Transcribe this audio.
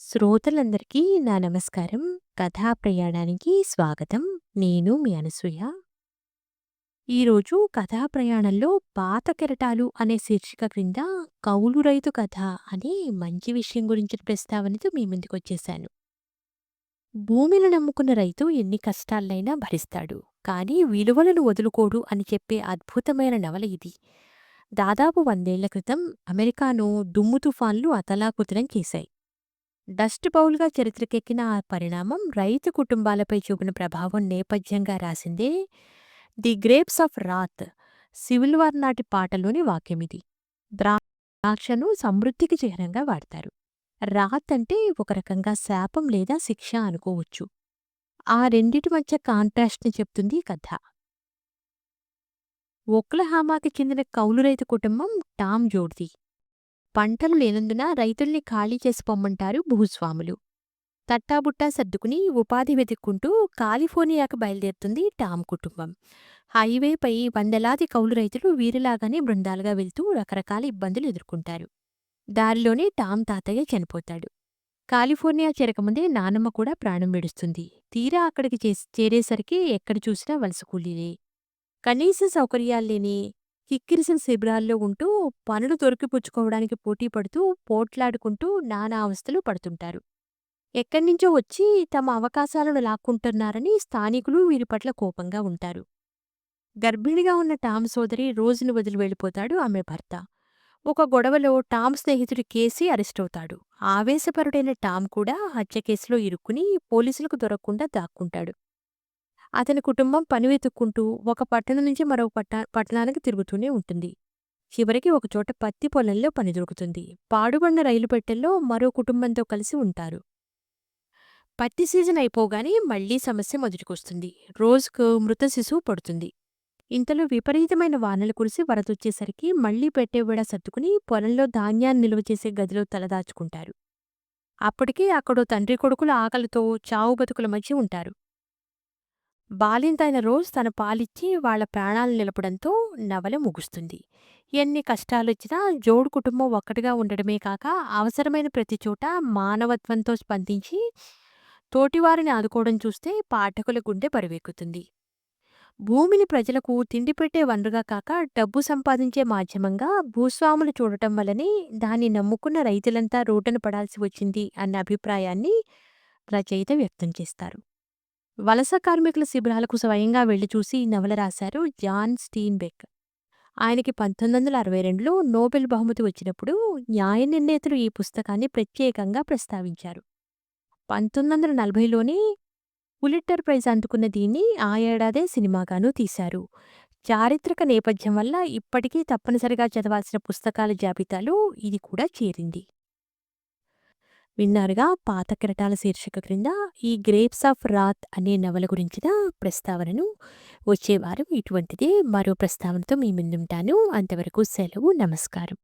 శ్రోతలందరికీ నా నమస్కారం. కథా ప్రయాణానికి స్వాగతం. నేను మీ అనసూయ. ఈరోజు కథా ప్రయాణంలో 'పాత కెరటాలు' అనే శీర్షిక క్రింద 'కౌలు రైతు కథ' అనే మంచి విషయం గురించిన ప్రస్తావనతో మీ ముందుకొచ్చేశాను. భూమిని నమ్ముకున్న రైతు ఎన్ని కష్టాలైనా భరిస్తాడు. కానీ విలువలను వదులుకోడు అని చెప్పే అద్భుతమైన నవల ఇది. దాదాపు వందేళ్ళ క్రితం అమెరికాను దుమ్ము తుఫాన్లు అతలాకుతలం చేశాయి. డస్ట్ బౌల్‌గా చరిత్రకెక్కిన ఆ పరిణామం రైతు కుటుంబాలపై చూపిన ప్రభావం నేపథ్యంగా రాసిందే 'the grapes of wrath' civil war నాటి పాటలోని వాక్యమిది. ద్రాక్షను సమృద్ధికి చిహ్నంగా వాడతారు. రాత్ అంటే ఒక రకంగా శాపం లేదా శిక్ష అనుకోవచ్చు. ఆ రెండిటి మధ్య కాంట్రాస్ట్‌ని చెప్తుంది ఈ కథ. ఒక్లహామాకి చెందిన కౌలు రైతు కుటుంబం టామ్ జోడ్ది. పంటలు లేనందున రైతుల్ని ఖాళీ చేసి పొమ్మంటారు భూస్వాములు. తట్టాబుట్టా సర్దుకుని ఉపాధి వెతుక్కుంటూ కాలిఫోర్నియాకు బయలుదేరుతుంది టామ్ కుటుంబం. హైవేపై వందలాది కౌలు రైతులు వీరిలాగానే బృందాలుగా వెళ్తూ రకరకాల ఇబ్బందులు ఎదుర్కొంటారు. దారిలోనే టామ్ తాతయ్య చనిపోతాడు. కాలిఫోర్నియా చేరకముందే నానమ్మ కూడా ప్రాణం విడుస్తుంది. తీరా అక్కడికి చేసి చేరేసరికి ఎక్కడ చూసినా వలస కూలీలే. కనీస సౌకర్యాల్లేని కిక్కిరిసిన శిబిరాల్లో ఉంటూ పనులు దొరికిపుచ్చుకోవడానికి పోటీ పడుతూ పోట్లాడుకుంటూ నానా అవస్థలు పడుతుంటారు. ఎక్కడ్నించో వచ్చి తమ అవకాశాలను లాక్కుంటున్నారని స్థానికులు వీరి పట్ల కోపంగా ఉంటారు. గర్భిణిగా ఉన్న టామ్ సోదరి రోజును వదిలి వెళ్ళిపోతాడు ఆమె భర్త. ఒక గొడవలో టామ్ స్నేహితుడు కేసీ అరెస్టవుతాడు. ఆవేశపరుడైన టామ్ కూడా హత్య కేసులో ఇరుక్కుని పోలీసులకు దొరక్కుండా దాక్కుంటాడు. అతని కుటుంబం పని వెతుక్కుంటూ ఒక పట్టణం నుంచి మరో పట్ట పట్టణానికి తిరుగుతూనే ఉంటుంది. చివరికి ఒకచోట పత్తి పొలంలో పని దొరుకుతుంది. పాడుబడిన రైలు పెట్టెల్లో మరో కుటుంబంతో కలిసి ఉంటారు. పత్తి సీజన్ అయిపోగానే మళ్ళీ సమస్య మొదటికొస్తుంది. రోజుకు మృత శిశువు పడుతుంది ఇంతలో విపరీతమైన వానలు కురిసి వరదొచ్చేసరికి మళ్ళీ పెట్టెవిడ సర్దుకుని పొలంలో ధాన్యాన్ని నిల్వ చేసే గదిలో తలదాచుకుంటారు. అప్పటికే అక్కడో తండ్రి కొడుకులు ఆకలితో చావు బతుకుల మధ్య ఉంటారు. బాలింతైన రోజ్ తన పాలిచ్చి వాళ్ళ ప్రాణాలు నిలపడంతో నవల ముగుస్తుంది. ఎన్ని కష్టాలొచ్చినా జోడు కుటుంబం ఒక్కటిగా ఉండడమే కాక అవసరమైన ప్రతి చోట మానవత్వంతో స్పందించి తోటివారిని ఆదుకోవడం చూస్తే పాఠకుల గుండె బరువెక్కుతుంది. భూమిని ప్రజలకు తిండి పెట్టే వనరుగా కాక డబ్బు సంపాదించే మాధ్యమంగా భూస్వాములు చూడటం వల్లనే దాన్ని నమ్ముకున్న రైతులంతా రోడ్డున పడాల్సి వచ్చింది అన్న అభిప్రాయాన్ని రచయిత వ్యక్తం చేస్తారు. వలస కార్మికుల శిబిరాలకు స్వయంగా వెళ్ళి చూసి ఈ నవల రాశారు జాన్ స్టీన్బెక్. ఆయనకి పంతొమ్మిది వందల అరవై రెండులో నోబెల్ బహుమతి వచ్చినప్పుడు న్యాయ నిర్ణేతలు ఈ పుస్తకాన్ని ప్రత్యేకంగా ప్రస్తావించారు. పంతొమ్మిది వందల నలభైలోనే పులిట్జర్ ప్రైజ్ అందుకున్న దీన్ని ఆ ఏడాదే సినిమాగానూ తీశారు. చారిత్రక నేపథ్యం వల్ల ఇప్పటికీ తప్పనిసరిగా చదవాల్సిన పుస్తకాల జాబితాలో ఇది కూడా చేరింది. విన్నారుగా 'పాత కెరటాల' శీర్షిక క్రింద ఈ 'గ్రేప్స్ ఆఫ్ రాత్' అనే నవల గురించిన ప్రస్తావనను. వచ్చేవారం ఇటువంటిదే మరో ప్రస్తావనతో మీ ముందుంటాను. అంతవరకు సెలవు. నమస్కారం.